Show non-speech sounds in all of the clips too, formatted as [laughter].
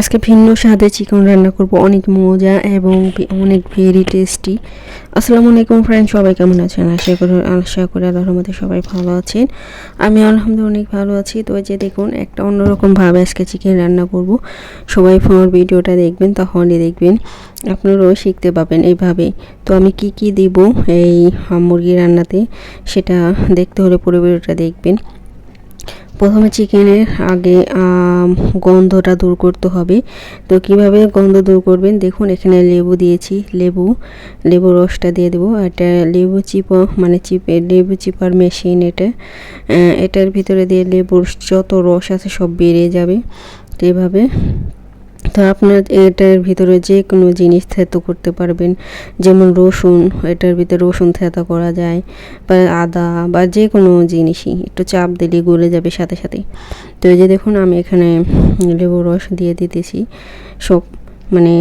আজকে ভিন্ন স্বাদে চিকেন রান্না করব। অনেক মজা এবং অনেক ভেরি টেস্টি আসসালামু আলাইকুম ফ্রেন্ড সবাই কেমন আছেন? আশা করি আশা করি আল্লাহর রহমতে সবাই ভালো আছেন। আমি আলহামদুলিল্লাহ অনেক ভালো আছি। তো যে দেখুন, একটা অন্যরকম ভাবে আজকে চিকেন রান্না করব। সবাই ফোন ভিডিওটা দেখবেন, তাহলে দেখবেন আপনারাও শিখতে পাবেন এইভাবে। তো আমি কি কি দিব এই মুরগি রান্নাতে, সেটা দেখতে হলে পুরো ভিডিওটা দেখবেন। প্রথমে চিকেনের আগে গন্ধটা দূর করতে হবে। তো কীভাবে গন্ধ দূর করবেন? দেখুন, এখানে লেবু দিয়েছি, লেবু লেবু রসটা দিয়ে দেবো। এটা লেবু চিপ মানে চিপে, লেবু চিপার মেশিন এটা। এটার ভিতরে দিয়ে লেবুর যত রস আছে সব বেড়ে যাবে। এভাবে তো আপনার এটার ভিতরে যে কোনো জিনিস থেতো করতে পারবেন। যেমন রসুন, এটার ভিতরে রসুন থেতো করা যায়, বা আদা, বা যে কোনো জিনিসই। একটু চাপ দিলে গলে যাবে সাথে সাথে। তো এই যে দেখুন, আমি এখানে লেবু রস দিয়ে দিতেছি। সব মানে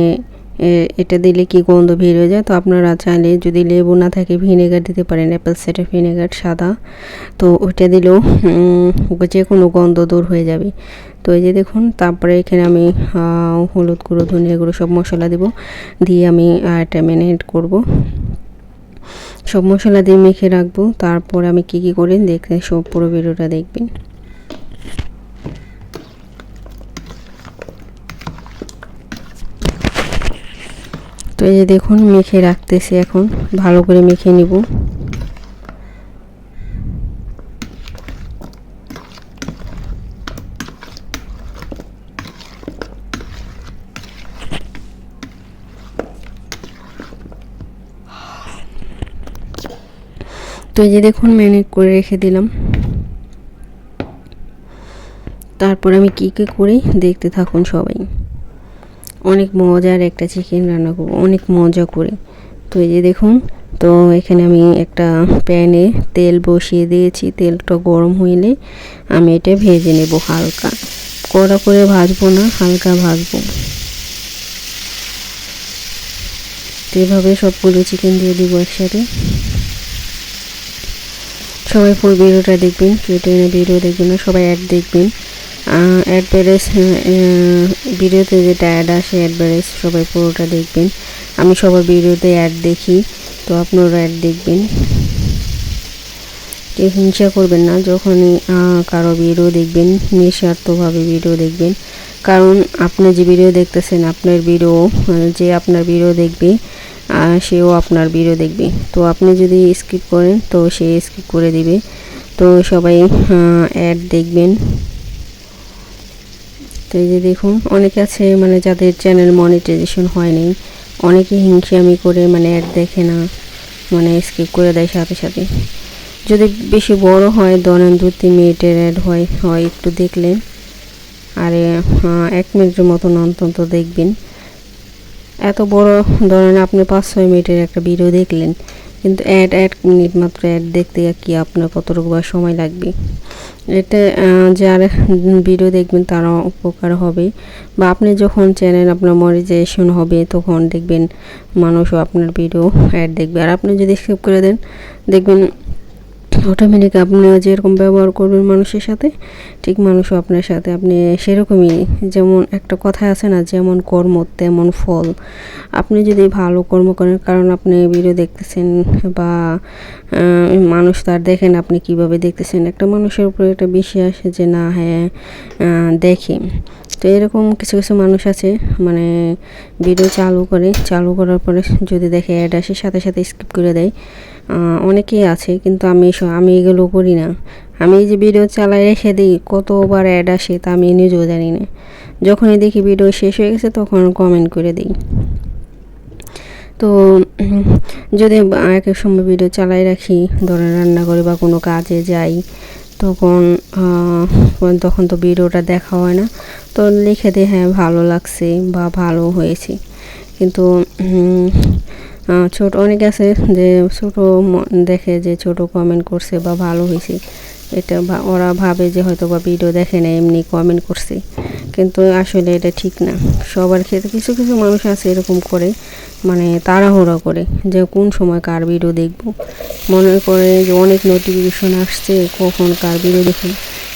এটা দিলে কি গন্ধ বের হয়ে যায়? তো আপনারা চাইলে যদি লেবু না থাকে, ভিনেগার দিতে পারেন অ্যাপেল সাইডার ভিনেগার, সাদা। তো ওইটা দিলেও যে কোনো গন্ধ দূর হয়ে যাবে। তো এই যে দেখুন, তারপরে এখানে আমি হলুদ গুঁড়ো, ধনিয়া গুঁড়ো সব মশলা দেব। দিয়ে আমি এটা ম্যারিনেট করব। সব মশলা দিয়ে মেখে রাখব। তারপর আমি কি কি করে? দেখতে সব পুরো ভিডিওটা দেখবেন। তো এই যে দেখুন, মেখে রাখতেছি এখন। ভালো করে মেখে নিব। তো এই যে দেখুন ম্যানেজ করে রেখে দিলাম। তারপর আমি কী কী করি, দেখতে থাকুন সবাই। অনেক মজার একটা চিকেন রান্না করব, অনেক মজা করে। তো এই যে দেখুন, তো এখানে আমি একটা প্যানে তেল বসিয়ে দিয়েছি, তেলটা গরম হইলে আমি এটা ভেজে নেব হালকা। কড়া করে ভাজবো না, হালকা ভাজবো। এভাবে সবগুলো চিকেন দিয়ে দিব একসাথে। সবাই ফুল ভিডিওটা দেখবেন কেটে ভিডিও দেখবেন না, সবাই অ্যাড দেখবেন। অ্যাড ব্যারেজ ভিডিওতে যেটা অ্যাড আসে অ্যাড ব্যারেজ সবাই পুরোটা দেখবেন। আমি সবার ভিডিওতে অ্যাড দেখি, তো আপনারা অ্যাড দেখবেন। কেউ হিংসা করবেন না, যখনই কারও ভিডিও দেখবেন, নিঃস্বার্থভাবে ভিডিও দেখবেন। কারণ আপনি যে ভিডিও দেখতেছেন, আপনার ভিডিও যে আপনার ভিডিও দেখবে সেও আপনার ভিডিও দেখবে। তো আপনি যদি স্কিপ করেন, তো সে স্কিপ করে দিবে। তো সবাই অ্যাড দেখবেন। তো এই যে দেখুন, অনেকে আছে মানে যাদের চ্যানেল মনিটাইজেশন হয়নি, অনেকে হিংসামি করে মানে অ্যাড দেখে না মানে স্কিপ করে দেয় সাথে সাথে। যদি বেশি বড় হয়, ধরেন দু তিন মিনিটের অ্যাড হয় হয় একটু দেখলেন, আর এক মিনিটের মতন অন্তত দেখবেন। এত বড়, ধরেন আপনি পাঁচ ছয় মিনিটের একটা ভিডিও দেখলেন কিন্তু অ্যাড এক মিনিট মাত্র অ্যাড দেখতে কি আপনার কতটুকু বা সময় লাগবে। এটা যার ভিডিও দেখবেন তারা উপকার হবে। বা আপনি যখন চ্যানেল আপনার মনিটাইজেশন হবে, তখন দেখবেন মানুষও আপনার ভিডিও অ্যাড দেখবে। আর আপনি যদি স্কিপ করে দেন, দেখবেন অটোমেটিক আপনি যেরকম ব্যবহার করবেন মানুষের সাথে, ঠিক মানুষও আপনার সাথে, আপনি সেরকমই, যেমন একটা কথা আছে না, যেমন কর্ম, তেমন ফল। আপনি যদি ভালো কর্ম করেন, কারণ আপনি ভিডিও দেখতেছেন বা মানুষ তার দেখেন আপনি কীভাবে দেখতেছেন। একটা মানুষের উপরে একটা বিশ্বাস যে না হ্যাঁ দেখে। তো এরকম কিছু কিছু মানুষ আছে মানে ভিডিও চালু করে। চালু করার পরে যদি দেখে অ্যাড আসে, সাথে সাথে স্কিপ করে দেয়। অনেকেই আছে, কিন্তু আমি আমি এগুলো করি না। আমি এই যে ভিডিও চালাই রেখে দিই কতবার অ্যাড আসে তা আমি নিজেও জানি না। যখনই দেখি ভিডিও শেষ হয়ে গেছে, তখন কমেন্ট করে দিই। তো যদি এক এক সময় ভিডিও চালাই রাখি, ধরেন রান্না করি বা কোনো কাজে যাই তখন তখন তো ভিডিওটা দেখা হয় না। তো লিখে দিই হ্যাঁ ভালো লাগছে বা ভালো হয়েছে। কিন্তু ছোট, অনেক আছে যে ছোট দেখে যে ছোট কমেন্ট করছে বা ভালো হয়েছে। এটা ওরা ভাবে যে হয়তো বা ভিডিও দেখে না, এমনি কমেন্ট করছে। কিন্তু আসলে এটা ঠিক না। সবার ক্ষেত্রে কিছু কিছু মানুষ আছে এরকম করে মানে তাড়াহুড়ো করে যে কোন সময় কার ভিডিও দেখব। মনে করে যে অনেক নোটিফিকেশন আসছে, কখন কার ভিডিও দেখুন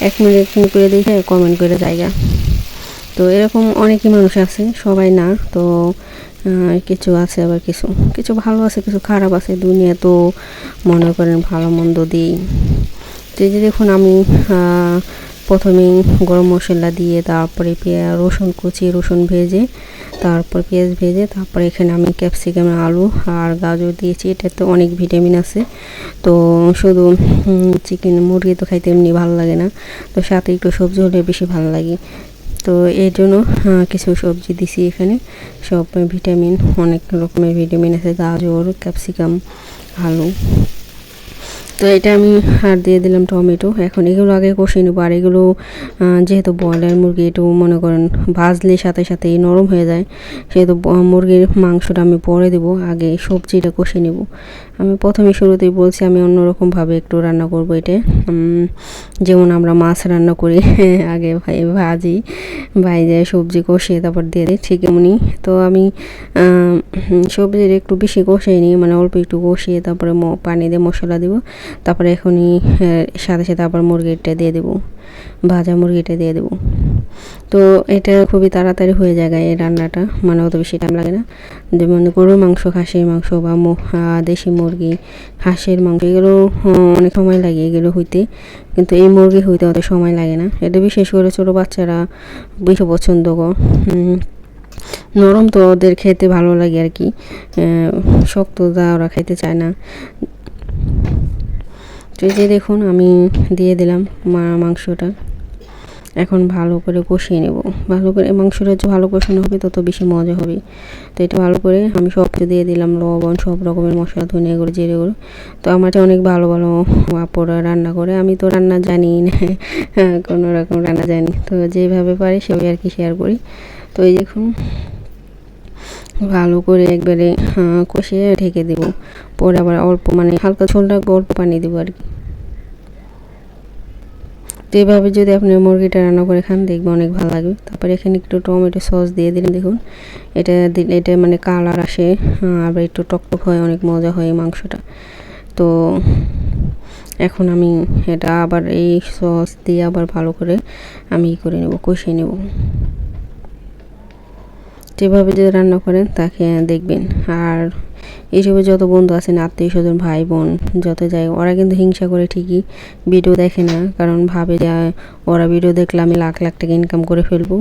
এক মিনিট করে দেখে কমেন্ট করে জায়গা। তো এরকম অনেকই মানুষ আছে, সবাই না, তো কিছু আছে আবার কিছু। কিছু ভালো আছে, কিছু খারাপ আছে, দুনিয়া তো মনে করেন ভালো মন্দ দিই তো যে দেখুন আমি আহ, প্রথমে গরম মশলা দিয়ে তারপরে পেঁয়াজ রসুন কুচি রসুন ভেজে তারপর পেঁয়াজ ভেজে তারপরে এখানে আমি ক্যাপসিকাম আলু আর গাজর দিয়েছি। এটাতে অনেক ভিটামিন আছে। তো শুধু চিকেন মুরগি তো খাইতে এমনি ভালো লাগে না। তো সাথে একটু সবজি হলে বেশি ভালো লাগে। তো এর জন্য কিছু সবজি দিছি এখানে। সব ভিটামিন অনেক রকমের ভিটামিন আছে। গাজর ক্যাপসিকাম আলু। তো এটা আমি আর দিয়ে দিলাম টমেটো। এখন এগুলো আগে কষিয়ে নেব। আর এগুলো যেহেতু ব্রয়লার মুরগি, একটু মনে করেন ভাজলে সাথে সাথে নরম হয়ে যায়। সেহেতু মুরগির মাংসটা আমি পরে দেবো। আগে সবজিটা কষিয়ে নেব। আমি প্রথমে শুরুতেই বলছি আমি অন্যরকমভাবে একটু রান্না করব এটা যেমন আমরা মাছ রান্না করি, [laughs] আগে ভাই, ভাজি ভাইজে সবজি কষিয়ে তারপর দিয়ে দিই, ঠিক এমনই তো আমি সবজির একটু বেশি কষিয়ে নিই মানে অল্প একটু কষিয়ে তারপরে পানি দিয়ে মশলা দিব। তারপরে এখনই সাথে সাথে আবার মুরগিটা দিয়ে দেবো, ভাজা মুরগিটা দিয়ে দেবো। তো এটা খুবই তাড়াতাড়ি হয়ে যায় এই রান্নাটা মানে অত বেশি টাইম লাগে না। যেমন গরুর মাংস, খাসির মাংস বা দেশি মুরগি, হাঁসের মাংস, এগুলো অনেক সময় লাগে এগুলো হইতে। কিন্তু এই মুরগি হইতে অত সময় লাগে না। এটা বিশেষ করে ছোটো বাচ্চারা বেশি পছন্দ করে নরম তো ওদের খেতে ভালো লাগে আর কি। শক্ত দা ওরা খেতে চায় না। তো যে দেখুন, আমি দিয়ে দিলাম মাংসটা। এখন ভালো করে কষিয়ে নেব। ভালো করে মাংসটা যত ভালো কষানো হবে তত বেশি মজা হবে। তো এটা ভালো করে আমি সব কিছু দিয়ে দিলাম লবণ সব রকমের মশলা ধনিয়া গুঁড়ো জিরে গুঁড়ো। তো আমার অনেক ভালো ভালো আপুরা রান্না করে। আমি তো রান্না জানি না হ্যাঁ, কোনো রকম রান্না জানি। তো যেভাবে পারি সেভাবে আর কি শেয়ার করি। তো এই দেখুন ভালো করে একবারে কষিয়ে ঢেকে দেব। পরে আবার অল্প মানে হালকা রাখব অল্প পানি দেবো আর কি। তো যদি আপনি মুরগিটা রান্না করে খান দেখবে অনেক ভালো লাগবে। তারপরে এখানে একটু টমেটো সস দিয়ে দিলেন দেখুন। এটা এটা মানে কালার আসে আহ, আবার একটু টকটক হয় অনেক মজা হয় মাংসটা। তো এখন আমি এটা আবার এই সস দিয়ে আবার ভালো করে আমি করে নেব কষিয়ে নেব। যেভাবে যদি রান্না করেন তাকে দেখবেন। আর এইসবে যত বন্ধু আছেন আত্মীয় স্বজন ভাই বোন যত যায় ওরা কিন্তু হিংসা করে ঠিকই ভিডিও দেখে না। কারণ ভাবে যে ওরা ভিডিও দেখলে আমি লাখ লাখ টাকা ইনকাম করে ফেলব।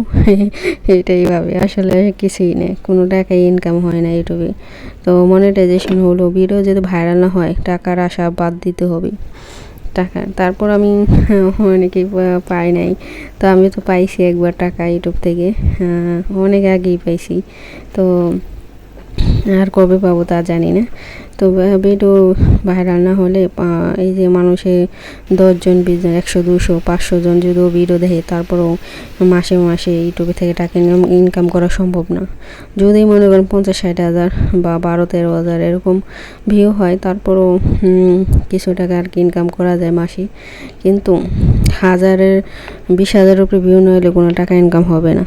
[laughs] এটাই ভাবে। আসলে কিছুই নেই কোনো টাকাই ইনকাম হয় না ইউটিউবে। তো মনিটাইজেশন হলো ভিডিও যদি ভাইরাল না হয় টাকার আশা বাদ দিতে হবে। টাকা তারপর আমি [laughs] অনেকেই পাই নাই। তো আমি তো পাইছি একবার টাকা ইউটিউব থেকে। আহ, অনেক আগেই পাইছি। তো আর কবে পাবো তা জানি না। তো ভিডিও ভাইরাল না হলে এই যে মানুষে দশজন বিশ জন একশো, দুশো, পাঁচশো জন যদিও ভিডিও দেখে, তারপরেও মাসে মাসে ইউটিউবে থেকে টাকা ইনকাম করা সম্ভব না। যদি মনে করেন পঞ্চাশ, ষাট হাজার বা বারো, তেরো হাজার এরকম ভিউ হয়, তারপরেও কিছু টাকা আর কি ইনকাম করা যায় মাসে। কিন্তু হাজারের, বিশ হাজারের উপরে ভিউ না হলে কোনো টাকা ইনকাম হবে না।